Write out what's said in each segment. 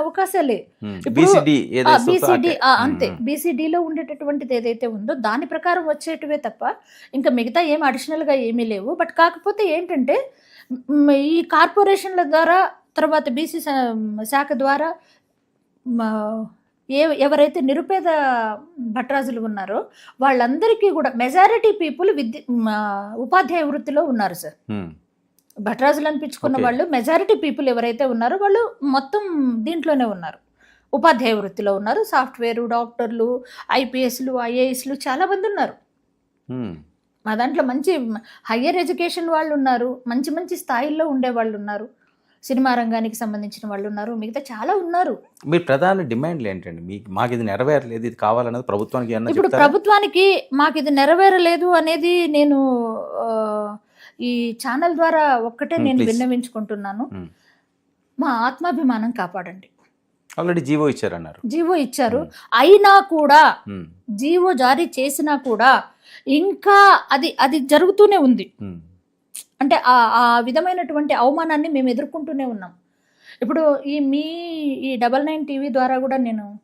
అవకాశాలే. BCD అంతే. బీసీడీలో ఉండేటటువంటిది ఏదైతే ఉందో దాని ప్రకారం వచ్చేటివే తప్ప ఇంకా మిగతా ఏం అడిషనల్గా ఏమీ లేవు. బట్ కాకపోతే ఏంటంటే ఈ కార్పొరేషన్ల ద్వారా తర్వాత బీసీ శాఖ ద్వారా ఏ ఎవరైతే నిరుపేద భట్రాజులు ఉన్నారో వాళ్ళందరికీ కూడా మెజారిటీ పీపుల్ విద్య ఉపాధ్యాయ వృత్తిలో ఉన్నారు సార్. భట్రాజులు అనిపించుకున్న. వాళ్ళు మెజారిటీ పీపుల్ ఎవరైతే ఉన్నారో వాళ్ళు మొత్తం దీంట్లోనే ఉన్నారు. ఉపాధ్యాయ వృత్తిలో ఉన్నారు సాఫ్ట్వేర్ డాక్టర్లు ఐపీఎస్లు ఐఏఎస్లు చాలా మంది ఉన్నారు. మా దాంట్లో మంచి హయ్యర్ ఎడ్యుకేషన్ వాళ్ళు ఉన్నారు మంచి మంచి స్థాయిల్లో ఉండే వాళ్ళు ఉన్నారు సినిమా రంగానికి సంబంధించిన వాళ్ళు ఉన్నారు మిగతా చాలా ఉన్నారు. మీ ప్రధాన డిమాండ్లు ఏంటండి? మీకు మాకు ఇది నెరవేరలేదు ఇది కావాలన్నది ప్రభుత్వానికి ఇప్పుడు ప్రభుత్వానికి మాకు ఇది నెరవేరలేదు అనేది నేను ఈ ఛానల్ ద్వారా ఒక్కటే Hmm, నేను. విన్నవించుకుంటున్నాను. Hmm. మా ఆత్మాభిమానం కాపాడండి. Already GO ఇచ్చారన్నారు. జీవో ఇచ్చారు. అయినా కూడా. జీవో జారీ చేసినా కూడా ఇంకా అది అది జరుగుతూనే ఉంది. అంటే ఆ విధమైనటువంటి అవమానాన్ని మేము ఎదుర్కొంటూనే ఉన్నాం. ఇప్పుడు ఈ మీ ఈ డబల్ నైన్ టీవీ ద్వారా కూడా నేను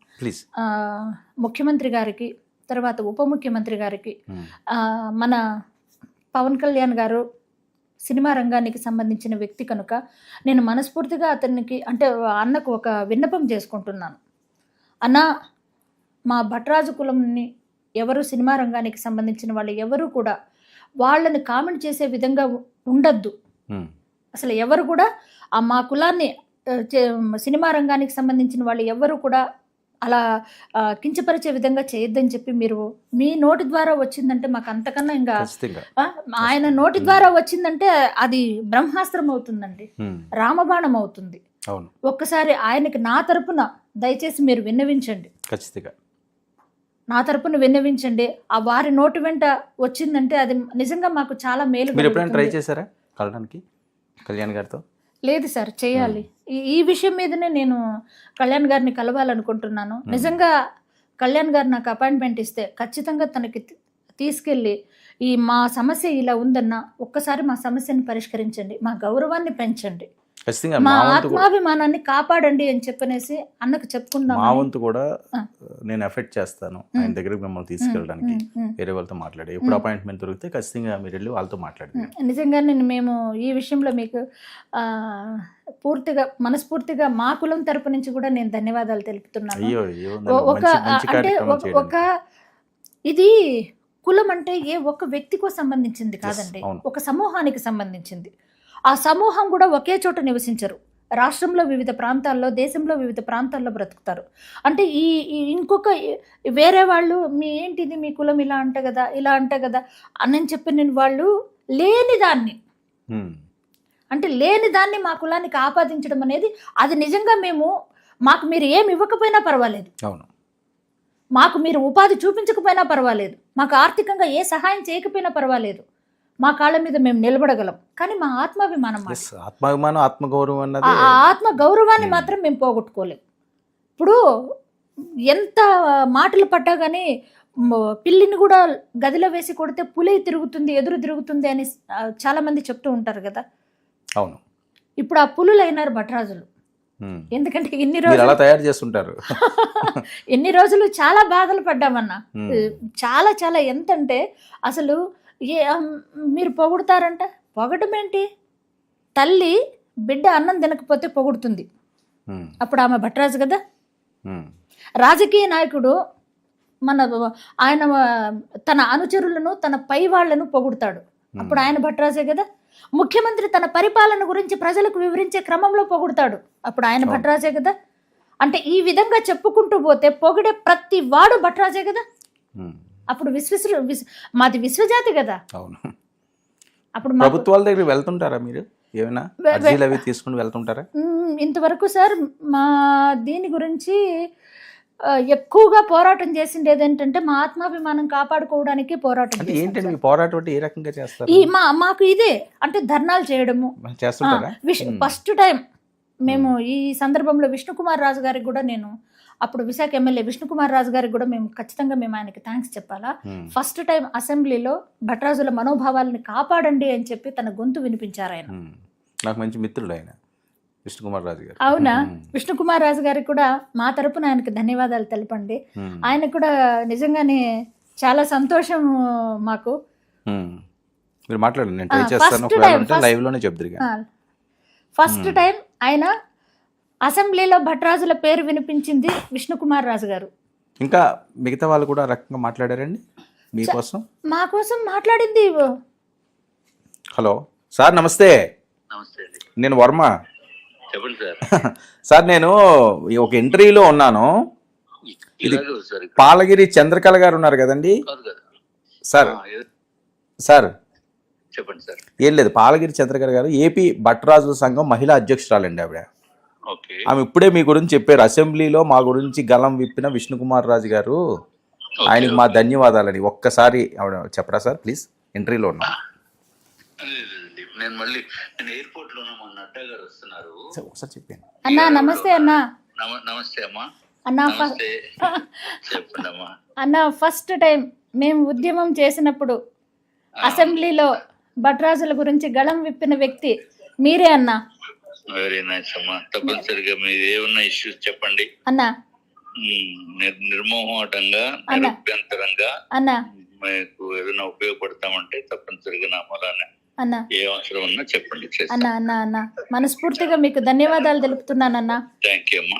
ముఖ్యమంత్రి గారికి తర్వాత ఉప ముఖ్యమంత్రి గారికి మన పవన్ కళ్యాణ్ గారు సినిమా రంగానికి సంబంధించిన వ్యక్తి కనుక నేను మనస్ఫూర్తిగా అతనికి అంటే అన్నకు ఒక విన్నపం చేసుకుంటున్నాను అన్న మా భట్రాజు కులంని ఎవరు సినిమా రంగానికి సంబంధించిన వాళ్ళు ఎవరు కూడా వాళ్ళని కామెంట్ చేసే విధంగా ఉండద్దు. అసలు ఎవరు కూడా మా కులాన్ని సినిమా రంగానికి సంబంధించిన వాళ్ళు ఎవరు కూడా అలా కించపరిచే విధంగా చేయొద్దని చెప్పి మీరు మీ నోటి ద్వారా వచ్చిందంటే మాకు అంతకన్నా ఇంకా ఆయన నోటి ద్వారా వచ్చిందంటే అది బ్రహ్మాస్త్రం అవుతుందండి. రామబాణం అవుతుంది. అవును. ఒక్కసారి ఆయనకి నా తరపున దయచేసి మీరు విన్నవించండి. ఖచ్చితంగా. నా తరపున విన్నవించండి. ఆ వారి నోటి వెంట వచ్చిందంటే అది నిజంగా మాకు చాలా మేలు మీరు ఎప్పుడైనా ట్రై. చేశారా కలడానికి? కళ్యాణ్ గారితో? లేదు సార్ చేయాలి. ఈ ఈ విషయం మీదనే నేను కళ్యాణ్ గారిని కలవాలనుకుంటున్నాను. నిజంగా కళ్యాణ్ గారు నాకు అపాయింట్మెంట్ ఇస్తే ఖచ్చితంగా తనకి తీసుకెళ్ళి ఈ మా సమస్య ఇలా ఉందన్న ఒక్కసారి మా సమస్యని పరిష్కరించండి మా గౌరవాన్ని పెంచండి. ఖచ్చితంగా మా ఆత్మాభిమానాన్ని కాపాడండి అని చెప్పనేసి అన్నకు చెప్పుకుందాం మా వంతు కూడా. నేను ఎఫెక్ట్ చేస్తాను. ఆయన దగ్గరికి మిమ్మల్ని తీసుకెళ్ళడానికి వేరే వాళ్ళతో మాట్లాడి. ఎప్పుడు. అపాయింట్మెంట్ దొరికితే ఖచ్చితంగా మీరు వెళ్ళి వాళ్ళతో మాట్లాడండి. నిజంగా నేను మేము ఈ విషయంలో మీకు పూర్తిగా మనస్ఫూర్తిగా మా కులం తరపు నుంచి కూడా నేను ధన్యవాదాలు తెలుపుతున్నాను. ఒక అంటే ఒక- ఇది కులం అంటే ఏ ఒక్క వ్యక్తికో సంబంధించింది కాదండి. ఒక సమూహానికి సంబంధించింది. ఆ సమూహం కూడా ఒకే చోట నివసించరు. రాష్ట్రంలో వివిధ ప్రాంతాల్లో దేశంలో వివిధ ప్రాంతాల్లో బ్రతుకుతారు. అంటే ఈ ఇంకొక వేరే వాళ్ళు మీ ఏంటిది? మీ కులం ఇలా అంట కదా ఇలా అంట కదా అని చెప్పి నేను వాళ్ళు లేని దాన్ని. అంటే లేని దాన్ని మా కులానికి ఆపాదించడం అనేది అది నిజంగా మేము మాకు మీరు ఏమి ఇవ్వకపోయినా పర్వాలేదు. అవును. మాకు మీరు ఉపాధి చూపించకపోయినా పర్వాలేదు. మాకు ఆర్థికంగా ఏ సహాయం చేయకపోయినా పర్వాలేదు. మా కాళ్ళ మీద మేము నిలబడగలం. కానీ మా ఆత్మాభిమానం ఆత్మాభిమానం ఆత్మగౌరవం అన్నది ఆ ఆత్మ గౌరవాన్ని Hmm. మాత్రం మేము పోగొట్టుకోలేం. ఇప్పుడు ఎంత మాటలు పడ్డా కానీ పిల్లిని కూడా గదిలో వేసి కొడితే పులి తిరుగుతుంది ఎదురు తిరుగుతుంది అని ఆ, చాలా మంది చెప్తూ ఉంటారు కదా. అవును. ఇప్పుడు ఆ పులులు అయినారు భట్రాజులు. ఎందుకంటే ఇన్ని అలా రోజులు తయారు చేస్తుంటారు. ఎన్ని రోజులు చాలా బాధలు పడ్డామన్నా. చాలా చాలా ఎంతంటే అసలు ఏ మీరు పొగుడుతారంట? పొగడం ఏంటి తల్లి బిడ్డ అన్నం తినకపోతే పొగుడుతుంది. అప్పుడు ఆమె భట్రాజు కదా. రాజకీయ నాయకుడు మన ఆయన తన అనుచరులను తన పై వాళ్ళను పొగుడుతాడు. అప్పుడు ఆయన భట్రాజే కదా? ముఖ్యమంత్రి తన పరిపాలన గురించి ప్రజలకు వివరించే క్రమంలో పొగుడుతాడు. అప్పుడు ఆయన. భట్రాజే కదా? అంటే ఈ విధంగా చెప్పుకుంటూ పోతే పొగిడే ప్రతి వాడు భట్రాజే కదా. అప్పుడు విశ్వసు విస్- మాది విశ్వజాతి కదా? అవును. అప్పుడు ప్రభుత్వాల దగ్గర వెళ్తుంటారా మీరు? ఏమైనా అర్జీలు అవి తీసుకుని వెళ్తుంటారా? ఇంతవరకు సార్ మా దీని గురించి ఎక్కువగా పోరాటం చేసింది ఏంటంటే మా ఆత్మాభిమానం కాపాడుకోవడానికి పోరాటం ఏంటంటే పోరాటం అంటే ఏ రకంగా చేస్తారు? ఈ మా మాకు ఇదే అంటే ధర్నాలు చేయడము. ఫస్ట్ టైం మేము ఈ సందర్భంలో విష్ణుకుమార్ రాజు గారికి కూడా నేను అప్పుడు విశాఖ ఎమ్మెల్యే విష్ణుకుమార్ రాజు గారికి కూడా మేము ఖచ్చితంగా మేము ఆయనకి థ్యాంక్స్ చెప్పాలా. ఫస్ట్ టైం అసెంబ్లీలో భట్రాజుల మనోభావాలని కాపాడండి అని చెప్పి తన గొంతు వినిపించారు ఆయన. నాకు మంచి మిత్రుడు ఆయన. విష్ణుకుమార్ రాజు గారు అవునా. విష్ణుకుమార్ రాజు గారికి కూడా మా తరపున ఆయనకు ధన్యవాదాలు తెలపండి. ఆయన కూడా నిజంగానే చాలా సంతోషం మాకు. మీరు మాట్లాడండి నేను ట్రై చేస్తాను. ఫస్ట్ టైం ఆయన అసెంబ్లీలో భట్రాజుల పేరు వినిపించింది విష్ణుకుమార్ రాజు గారు ఇంకా మిగతా వాళ్ళు కూడా రకంగా మాట్లాడారండి? మీకోసం మా కోసం మాట్లాడింది హలో. సార్ నమస్తే. నమస్తే అండి. నేను వర్మ. చెప్పండి సార్. సార్ నేను ఒక ఇంటర్వ్యూలో ఉన్నాను. ఇక్కడ. పాలగిరి చంద్రకళ గారు ఉన్నారు కదండి? కాదు కదా. Sir sir. చెప్పండి సార్. ఏం లేదు పాలగిరి చంద్రకళ గారు ఏపీ భట్రాజుల సంఘం మహిళా అధ్యక్షురాలండి ఆవిడ. ఆమె ఇప్పుడే మీ గురించి చెప్పారు. అసెంబ్లీలో మా గురించి గలం విప్పిన విష్ణుకుమార్ రాజు గారు. ఆయనకి మా ధన్యవాదాలని ఒక్కసారి ఆవిడ చెప్పరా సార్ ప్లీజ్? ఇంటర్వ్యూలో ఉన్నా. నేను మళ్ళీ నేను ఎయిర్పోర్ట్లో ఉన్న మా నడ్డా గారు వస్తున్నారు. సార్, ఒకసారి చెప్పాను అన్నా నమస్తే అన్నా. నమ- నమస్తే అమ్మా. అన్నా చెప్పండి అమ్మా. అన్న ఫస్ట్ టైం మేము ఉద్యమం చేసినప్పుడు అసెంబ్లీలో భట్రాజుల గురించి గళం విప్పిన వ్యక్తి మీరే అన్నా. వెరీ నైస్ అమ్మా. తప్పనిసరిగా మీది ఏమన్నా ఇష్యూస్ చెప్పండి. అన్నా. ఉమ్, నిర్- నిర్మోహమాటంగా అన్న. నిరభ్యంతరంగా అన్నా. మీకు ఏదైనా ఉపయోగపడతామంటే తప్పనిసరిగా నా మూలాన అన్నా. ఏ అవసరం ఉన్నా చెప్పండి అన్నా అన్నా అన్నా. మనస్ఫూర్తిగా మీకు ధన్యవాదాలు తెలుపుతున్నానన్నా. థ్యాంక్ యూ అమ్మా.